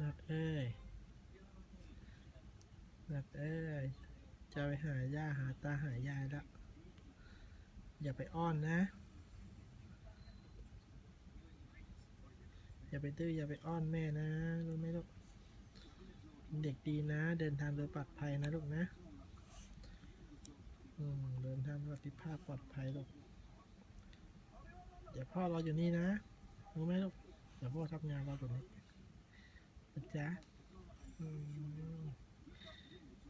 นัดเอ้ยนัดเอ้ยจะไปหาย่าหาตาหายายแล้วอย่าไปอ้อนนะ อย่าไปดื้ออย่าไปอ้อนแม่นะรู้ไหมลูกเป็นเด็กดีนะ เดินทางโดยปลอดภัยนะลูกนะอืมเดินทางปลอดภาพปลอดภัยลูกเดี๋ยวพ่อรออยู่นี่นะรู้ไหมลูกเดี๋ยวพ่อทำงานรออยู่นี่ นะจ๊ะ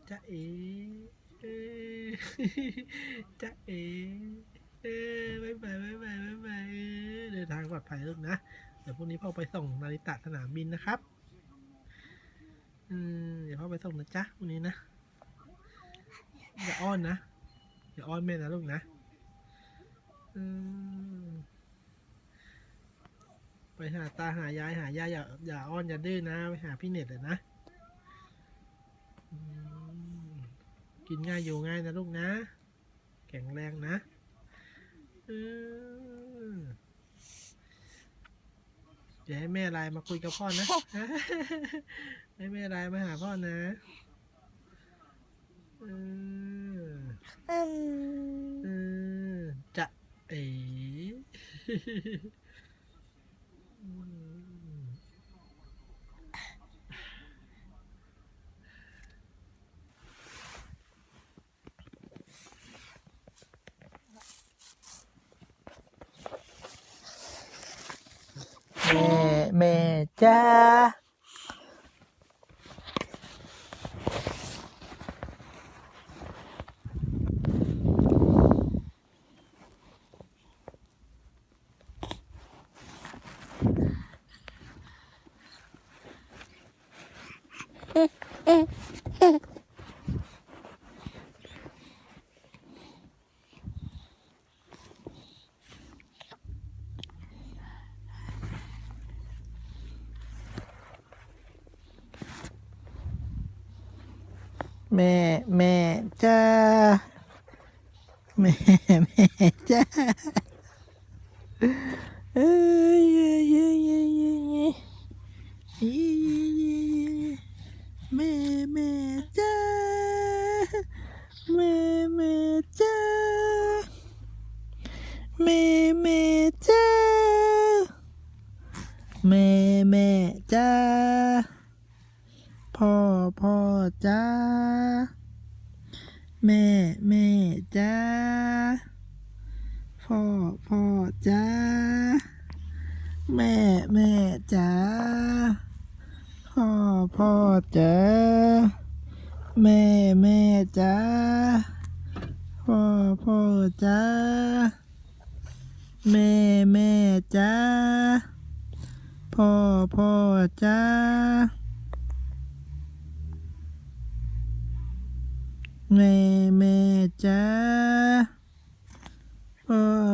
จ๊ะเอ๋เอ้ยจ๊ะเอ๋เอ้ยบายบายบายบายบายบายเอ้ยเดินทางปลอดภัยลูกนะ เดี๋ยวพรุ่งนี้พ่อไปส่งนาริตะสนามบินนะครับ อืมเดี๋ยวพ่อไปส่งนะจ๊ะพรุ่งนี้นะ อย่าอ้อนนะ อย่าอ้อนแม่นะลูกนะ อืม ไปหาตาหายายหายายอย่าอย่าอ้อนอย่าดื้อนะไปหาพี่เน็ตเลยนะอืมกินง่ายอยู่ง่ายนะลูกนะ แข็งแรงนะอืมอย่าให้แม่ไลน์มาคุยกับพ่อนะ ให้แม่ไลน์มาหาพ่อนะอืมอื mẹ mẹ cha. mẹ mẹ cha. Mẹ mẹ cha. แม่แม่จ้าแม่แม่จ้าแม่แม่จ้าแม่แม่จ้าพ่อพ่อจ้าแม่แม่จ้า แม่แม่จ้าแม่แม่จ้าพ่อพ่อจ้าแม่แม่จ้าพ่อพ่อจ้าแม่แม่จ้าพ่อพ่อจ้าแม่แม่จ้า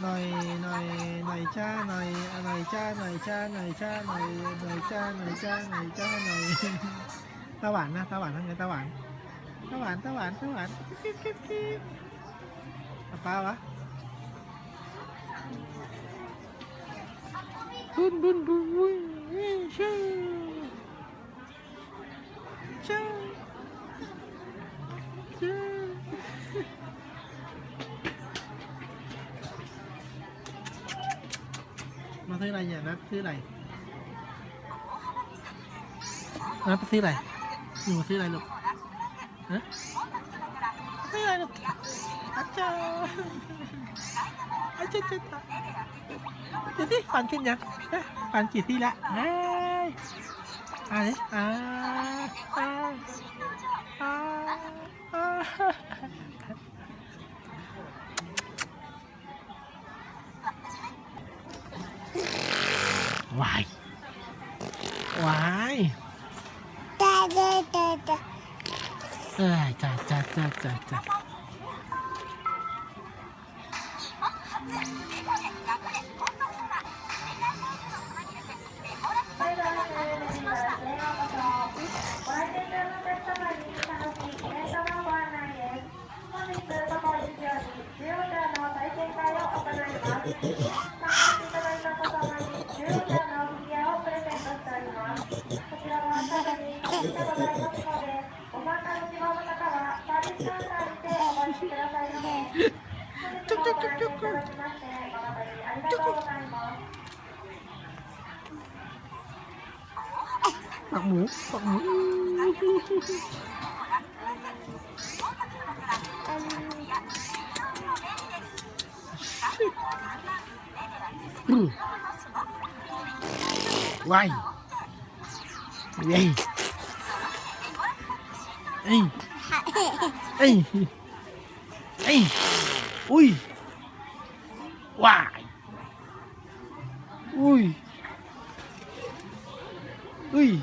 này này này cha, này à, này cha này cha này cha, này này cha này cha này cha, này. Tao bản nha, tao bản người tao bản. Tao bản tao bản tao bản. Apa lah bun bun bun bun. ซื้ออะไรเนี่ยนัดซื้ออะไรนัดไปซื้ออะไรหนูซื้ออะไรลูกฮะซื้ออะไรลูกอาจารย์อาจารย์อาจาเดี๋ยวสิฟันขึ้นยังฮะฟันกี่ที่ละเฮ้ยอ่าเนี่ยอ่า วายวายจ้าจ้าจ้าจ้าเออจ้าจ้าจ้าจ้าจ้าえっ Bạc bú, bạc bú. Quay. Ê. Ê. Ê. Ê. Ui. Quay. Ui. Ui.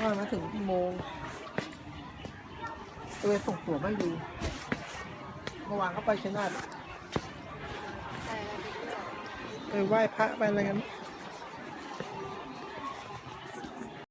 ว่ามาถึงกี่โมงก็เลยส่งตัวไม่ดูเมื่อวานเขาไปชนะไปไหว้พระไปอะไรกัน